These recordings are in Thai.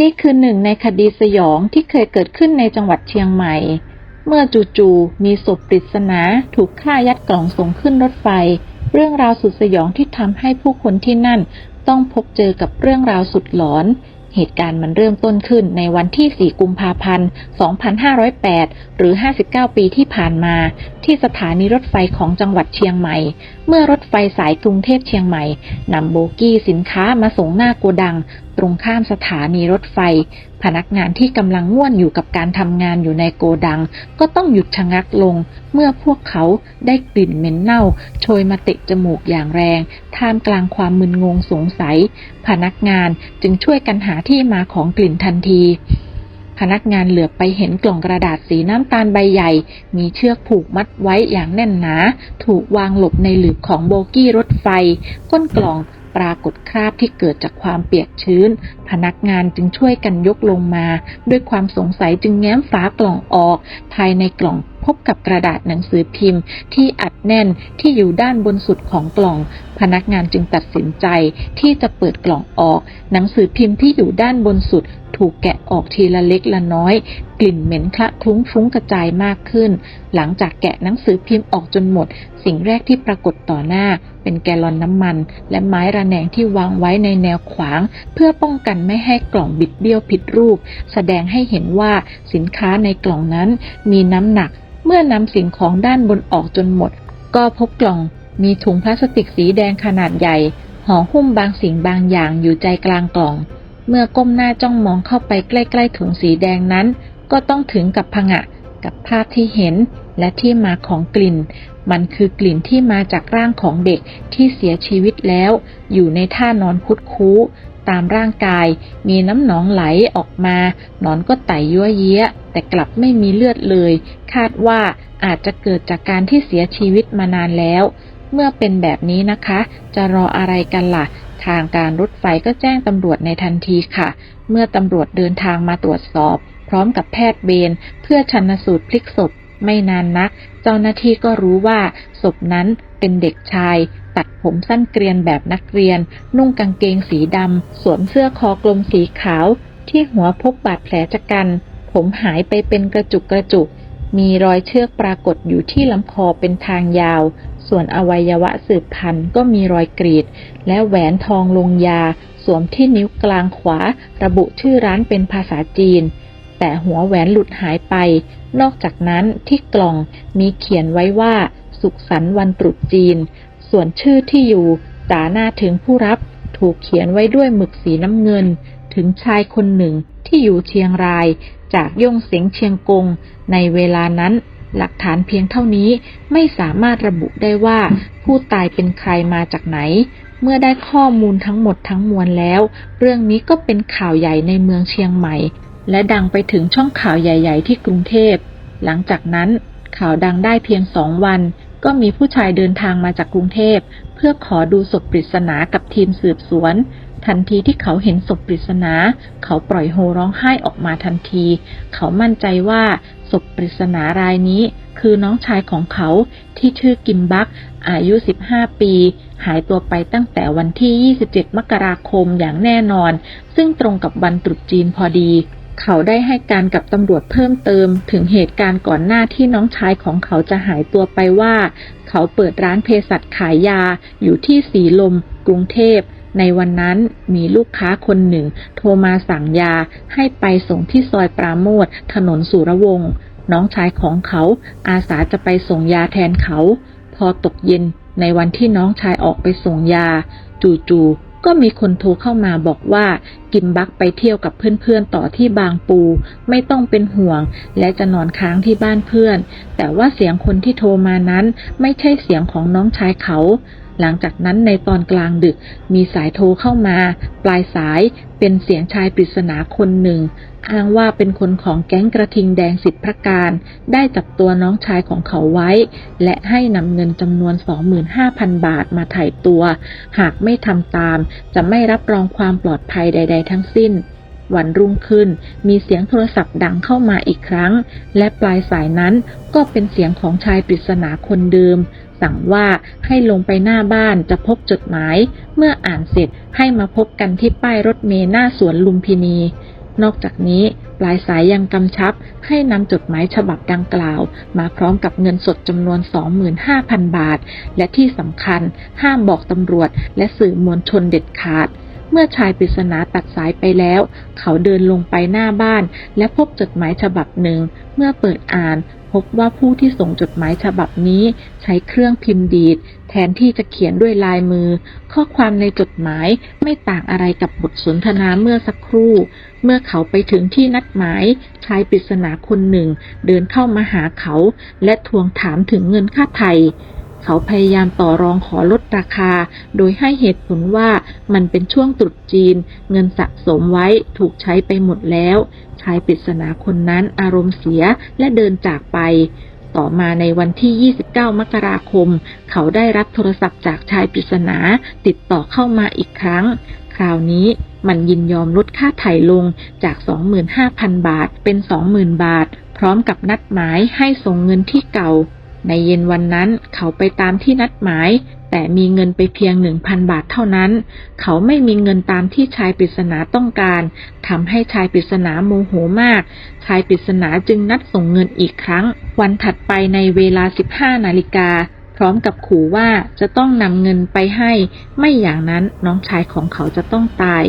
นี่คือหนึ่งในคดีสยองที่เคยเกิดขึ้นในจังหวัดเชียงใหม่ เมื่อจู่ๆมีศพปริศนาถูกฆ่ายัดกล่องส่งขึ้นรถไฟ เรื่องราวสุดสยองที่ทำให้ผู้คนที่นั่นต้องพบเจอกับเรื่องราวสุดหลอน เหตุการณ์มันเริ่มต้นขึ้นในวันที่ 4 กุมภาพันธ์ 2508 หรือ 59 ปีที่ผ่านมา ที่สถานีรถไฟของจังหวัดเชียงใหม่ เมื่อรถไฟสายกรุงเทพเชียงใหม่นำโบกี้สินค้ามาส่งหน้าโกดังตรงข้ามสถานีรถไฟ พนักงานที่กำลังง่วนอยู่กับการทำงานอยู่ในโกดัง ก็ต้องหยุดชะงักลง เมื่อพวกเขาได้กลิ่นเหม็นเน่า โชยมาเตะจมูกอย่างแรง ท่ามกลางความมึนงงสงสัย พนักงานจึงช่วยกันหาที่มาของกลิ่นทันทีพนักงานเหลือบไปเห็นกล่องกระดาษสีน้ำตาลใบใหญ่ มีเชือกผูกมัดไว้อย่างแน่นหนา ถูกวางหลบในหลืบของโบกี้รถไฟ ก้นกล่อง ปรากฏคราบที่เกิดจากความเปียกชื้น พนักงานจึงช่วยกันยกลงมา ด้วยความสงสัยจึงแง้มฝากล่องออก ภายในกล่องพบกับกระดาษหนังสือพิมพ์ ที่อัดแน่นที่อยู่ด้านบนสุดของกล่อง พนักงานจึงตัดสินใจที่จะเปิดกล่องออก หนังสือพิมพ์ที่อยู่ด้านบนสุด ถูกแกะออกทีละเล็กละน้อย กลิ่นเหม็นคละคลุ้งฟุ้งกระจายมากขึ้น หลังจากแกะหนังสือพิมพ์ออกจนหมด สิ่งแรกที่ปรากฏต่อหน้า เป็นแกลลอนน้ำมัน และไม้ระแนงที่วางไว้ในแนวขวาง เพื่อป้องกันไม่ให้กล่องบิดเบี้ยวผิดรูป แสดงให้เห็นว่าสินค้าในกล่องนั้นมีน้ำหนัก เมื่อนำสิ่งของด้านบนออกจนหมด ก็พบกล่องมีถุงพลาสติกสีแดงขนาดใหญ่ห่อหุ้มบางสิ่งบางอย่างอยู่ใจกลางกล่อง เมื่อก้มหน้าจ้องมองเข้าไปใกล้ๆถุงสีแดงนั้น ก็ต้องถึงกับผงะกับภาพที่เห็นและที่มาของกลิ่น มันคือกลิ่นที่มาจากร่างของเด็กที่เสียชีวิตแล้ว อยู่ในท่านอนคุดคู้ ตามร่างกาย มีน้ำหนองไหลออกมา หนอนก็ไต่ยั่วเยี้ย แต่กลับไม่มีเลือดเลย คาดว่าอาจจะเกิดจากการที่เสียชีวิตมานานแล้ว เมื่อเป็นแบบนี้นะคะ จะรออะไรกันล่ะ ทางการรถไฟก็แจ้งตำรวจในทันทีค่ะ เมื่อตำรวจเดินทางมาตรวจสอบ พร้อมกับแพทย์เวรเพื่อชันสูตรพลิกศพ ไม่นานนัก เจ้าหน้าที่ก็รู้ว่าศพนั้นเป็นเด็กชาย ตัดผมสั้นเกรียนแบบนักเรียน นุ่งกางเกงสีดำ สวมเสื้อคอกลมสีขาว ที่หัวพบบาดแผลชะกัน ผมหายไปเป็นกระจุกกระจุก มีรอยเชือกปรากฏอยู่ที่ลำคอเป็นทางยาว ส่วนอวัยวะสืบพันธุ์ก็มีรอยกรีด และแหวนทองลงยา สวมที่นิ้วกลางขวา ระบุชื่อร้านเป็นภาษาจีน แต่หัวแหวนหลุดหายไป นอกจากนั้นที่กล่องมีเขียนไว้ว่า สุขสันต์วันตรุษจีน ส่วนชื่อที่อยู่จ่าหน้าถึงผู้รับถูกเขียนไว้ด้วยหมึกสีน้ำเงิน ถึงชายคนหนึ่งที่อยู่เชียงราย จากย่งเสียงเชียงกง ในเวลานั้น หลักฐานเพียงเท่านี้ไม่สามารถระบุได้ว่าผู้ตายเป็นใครมาจากไหน เมื่อได้ข้อมูลทั้งหมดทั้งมวลแล้ว เรื่องนี้ก็เป็นข่าวใหญ่ในเมืองเชียงใหม่ และดังไปถึงช่องข่าวใหญ่ ๆ ที่กรุงเทพ หลังจากนั้นข่าวดังได้เพียงสองวัน ก็มีผู้ชายเดินทางมาจากกรุงเทพ เพื่อขอดูศพปริศนากับทีมสืบสวน ทันทีที่เขาเห็นศพปริศนา เขาปล่อยโฮร้องไห้ออกมาทันที เขามั่นใจว่าศพปริศนารายนี้ คือน้องชายของเขาที่ชื่อกิมบัก อายุ 15 ปี หายตัวไปตั้งแต่วันที่ 27 มกราคมอย่างแน่นอน ซึ่งตรงกับวันตรุษจีนพอดี เขาได้ให้การกับตำรวจเพิ่มเติม ถึงเหตุการณ์ก่อนหน้าที่น้องชายของเขาจะหายตัวไปว่า เขาเปิดร้านเภสัชขายยาอยู่ที่สีลม กรุงเทพในวันนั้นมีลูกค้าคนหนึ่ง โทรมาสั่งยาให้ไปส่งที่ซอยปราโมทถนนสุรวงศ์น้องชายของเขาอาสาจะไปส่งยาแทนเขา พอตกเย็นในวันที่น้องชายออกไปส่งยา จู่ๆ ก็มีคนโทรเข้ามาบอกว่ากิมบักไปเที่ยวกับเพื่อนๆต่อที่บางปู ไม่ต้องเป็นห่วง และจะนอนค้างที่บ้านเพื่อน แต่ว่าเสียงคนที่โทรมานั้นไม่ใช่เสียงของน้องชายเขา หลังจากนั้นในตอนกลางดึกมีสายโทรเข้ามา ปลายสายเป็นเสียงชายปริศนาคนหนึ่งอ้างว่าเป็นคนของแก๊งกระทิงแดงสิบพระการ ได้จับตัวน้องชายของเขาไว้ และให้นำเงินจำนวน 25,000 บาทมาไถ่ตัว หากไม่ทำตามจะไม่รับรองความปลอดภัยใด ๆ ทั้งสิ้น วันรุ่งขึ้น มีเสียงโทรศัพท์ดังเข้ามาอีกครั้ง และปลายสายนั้นก็เป็นเสียงของชายปริศนาคนเดิม สั่งว่าให้ลงไปหน้าบ้านจะพบจดหมาย เมื่ออ่านเสร็จให้มาพบกันที่ป้ายรถเมล์หน้าสวนลุมพินี นอกจากนี้ปลายสายยังกำชับให้นำจดหมายฉบับดังกล่าว มาพร้อมกับเงินสดจำนวน 25,000 บาท และที่สำคัญห้ามบอกตำรวจและสื่อมวลชนเด็ดขาด เมื่อชายปริศนาตัดสายไปแล้ว เขาเดินลงไปหน้าบ้าน และพบจดหมายฉบับหนึ่ง เมื่อเปิดอ่าน พบว่าผู้ที่ส่งจดหมายฉบับนี้ ใช้เครื่องพิมพ์ดีด แทนที่จะเขียนด้วยลายมือ ข้อความในจดหมายไม่ต่างอะไรกับบทสนทนาเมื่อสักครู่ เมื่อเขาไปถึงที่นัดหมาย ชายปริศนาคนหนึ่ง เดินเข้ามาหาเขา และทวงถามถึงเงินค่าไถ่ เขาพยายามต่อรองขอลดราคา โดยให้เหตุผลว่ามันเป็นช่วงตรุษจีน เงินสะสมไว้ถูกใช้ไปหมดแล้ว ชายปริศนาคนนั้นอารมณ์เสียและเดินจากไป ต่อมาในวันที่ 29 มกราคม เขาได้รับโทรศัพท์จากชายปริศนาติดต่อเข้ามาอีกครั้ง คราวนี้มันยินยอมลดค่าไถ่ลงจาก 25,000 บาทเป็น 20,000 บาท พร้อมกับนัดหมายให้ส่งเงินที่เก่า ในเย็นวันนั้นเขาไปตามที่นัดหมาย แต่มีเงินไปเพียง1,000บาทเท่านั้น เขาไม่มีเงินตามที่ชายปริศนาต้องการทำให้ชายปริศนาโมโหมาก ชายปริศนาจึงนัดส่งเงินอีกครั้ง วันถัดไปในเวลา 15 นาฬิกา พร้อมกับขู่ว่าจะต้องนำเงินไปให้ ไม่อย่างนั้นน้องชายของเขาจะต้องตาย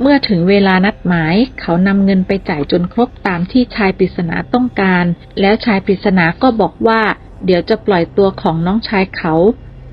เมื่อถึงเวลานัดหมาย เขานำเงินไปจ่ายจนครบตามที่ชายปริศนาต้องการ แล้วชายปริศนาก็บอกว่า เดี๋ยวจะปล่อยตัวของน้องชายเขา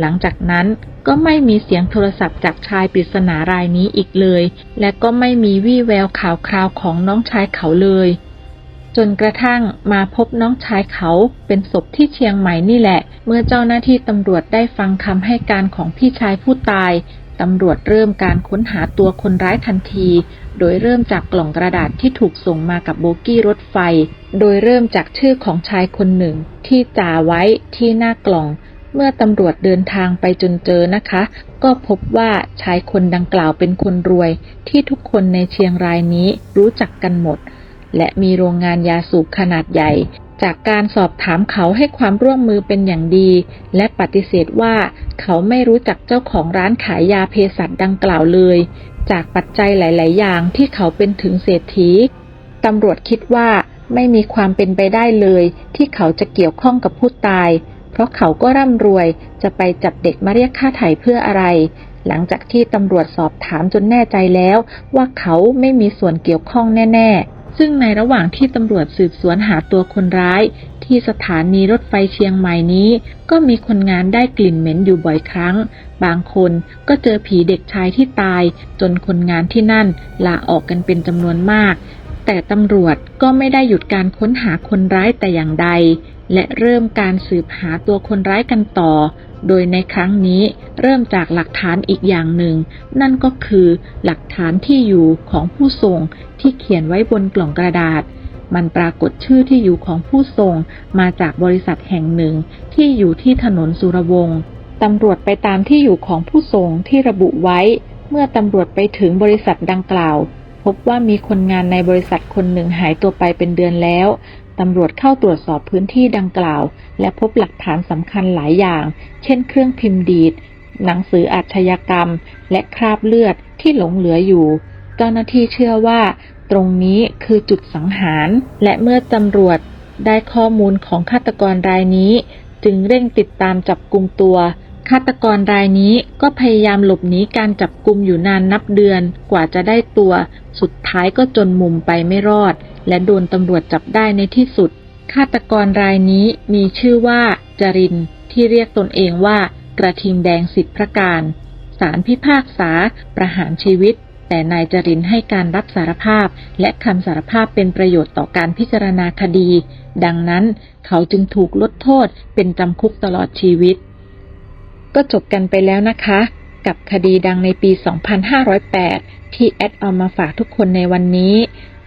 หลังจากนั้นก็ไม่มีเสียงโทรศัพท์จากชายปริศนารายนี้อีกเลย และก็ไม่มีวี่แววข่าวคราวของน้องชายเขาเลย จนกระทั่งมาพบน้องชายเขาเป็นศพที่เชียงใหม่นี่แหละ เมื่อเจ้าหน้าที่ตำรวจได้ฟังคำให้การของพี่ชายผู้ตาย ตำรวจเริ่มการค้นหาตัวคนร้ายทันที โดยเริ่มจากกล่องกระดาษที่ถูกส่งมากับโบกี้รถไฟ โดยเริ่มจากชื่อของชายคนหนึ่ง ที่จ่าไว้ที่หน้ากล่อง เมื่อตำรวจเดินทางไปจนเจอนะคะ ก็พบว่าชายคนดังกล่าวเป็นคนรวย ที่ทุกคนในเชียงรายนี้รู้จักกันหมด และมีโรงงานยาสูบขนาดใหญ่ จากการสอบถามเขาให้ความร่วมมือเป็นอย่างดี และปฏิเสธว่าเขาไม่รู้จักเจ้าของร้านขายยาเภสัชดังกล่าวเลย จากปัจจัยหลาย ๆ อย่างที่เขาเป็นถึงเศรษฐีตำรวจคิดว่าไม่มีความเป็นไปได้เลย ที่เขาจะเกี่ยวข้องกับผู้ตาย เพราะเขาก็ร่ำรวยจะไปจับเด็กมาเรียกค่าไถ่เพื่ออะไร หลังจากที่ตำรวจสอบถามจนแน่ใจแล้ว ว่าเขาไม่มีส่วนเกี่ยวข้องแน่ ๆ ซึ่งในระหว่างที่ตำรวจสืบสวนหาตัวคนร้าย ที่สถานีรถไฟเชียงใหม่นี้ ก็มีคนงานได้กลิ่นเหม็นอยู่บ่อยครั้ง บางคนก็เจอผีเด็กชายที่ตาย จนคนงานที่นั่นลาออกกันเป็นจำนวนมาก แต่ตำรวจก็ไม่ได้หยุดการค้นหาคนร้ายแต่อย่างใด และเริ่มการสืบหาตัวคนร้ายกันต่อ โดยในครั้งนี้เริ่มจากหลักฐานอีกอย่างหนึ่ง นั่นก็คือหลักฐานที่อยู่ของผู้ส่งที่เขียนไว้บนกล่องกระดาษ มันปรากฏชื่อที่อยู่ของผู้ส่งมาจากบริษัทแห่งหนึ่งที่อยู่ที่ถนนสุรวงศ์ตำรวจไปตามที่อยู่ของผู้ส่งที่ระบุไว้ เมื่อตำรวจไปถึงบริษัทดังกล่าว พบว่ามีคนงานในบริษัทคนหนึ่งหายตัวไปเป็นเดือนแล้ว ตำรวจเข้าตรวจสอบพื้นที่ดังกล่าว และพบหลักฐานสำคัญหลายอย่าง เช่นเครื่องพิมพ์ดีด หนังสืออาชญากรรม และคราบเลือดที่หลงเหลืออยู่ เจ้าหน้าที่เชื่อว่า ตรงนี้คือจุดสังหาร และเมื่อตำรวจได้ข้อมูลของฆาตกรรายนี้ จึงเร่งติดตามจับกลุ่มตัว ฆาตกรรายนี้ก็พยายามหลบหนีการจับกลุ่มอยู่นานนับเดือนกว่าจะได้ตัว สุดท้ายก็จนมุมไปไม่รอด และโดนตำรวจจับได้ในที่สุด ฆาตกรรายนี้มีชื่อว่าจริน ที่เรียกตนเองว่า กระทิงแดงสิบพระการศาลพิพากษา ประหารชีวิต แต่นายจรินให้การรับสารภาพ และคำสารภาพเป็นประโยชน์ต่อการพิจารณาคดี ดังนั้นเขาจึงถูกลดโทษเป็นจำคุกตลอดชีวิต ก็จบกันไปแล้วนะคะ กับคดีดังในปี 2508 ที่แอดเอามาฝากทุกคนในวันนี้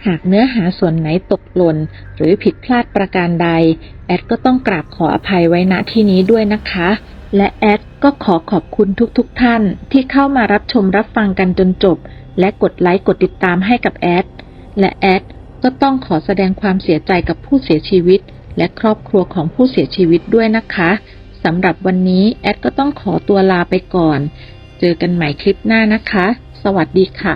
หากเนื้อหาส่วนไหนตกหล่น หรือผิดพลาดประการใด แอดก็ต้องกราบขออภัยไว้ณที่นี้ด้วยนะคะ และแอดก็ขอขอบคุณทุกๆทท่านที่เข้ามารับชมรับฟังกันจนจบ และกดไลค์กดติดตามให้กับแอด และแอดก็ต้องขอแสดงความเสียใจกับผู้เสียชีวิต และครอบครัวของผู้เสียชีวิตด้วยนะคะ สำหรับวันนี้แอดก็ต้องขอตัวลาไปก่อน เจอกันใหม่คลิปหน้านะคะ สวัสดีค่ะ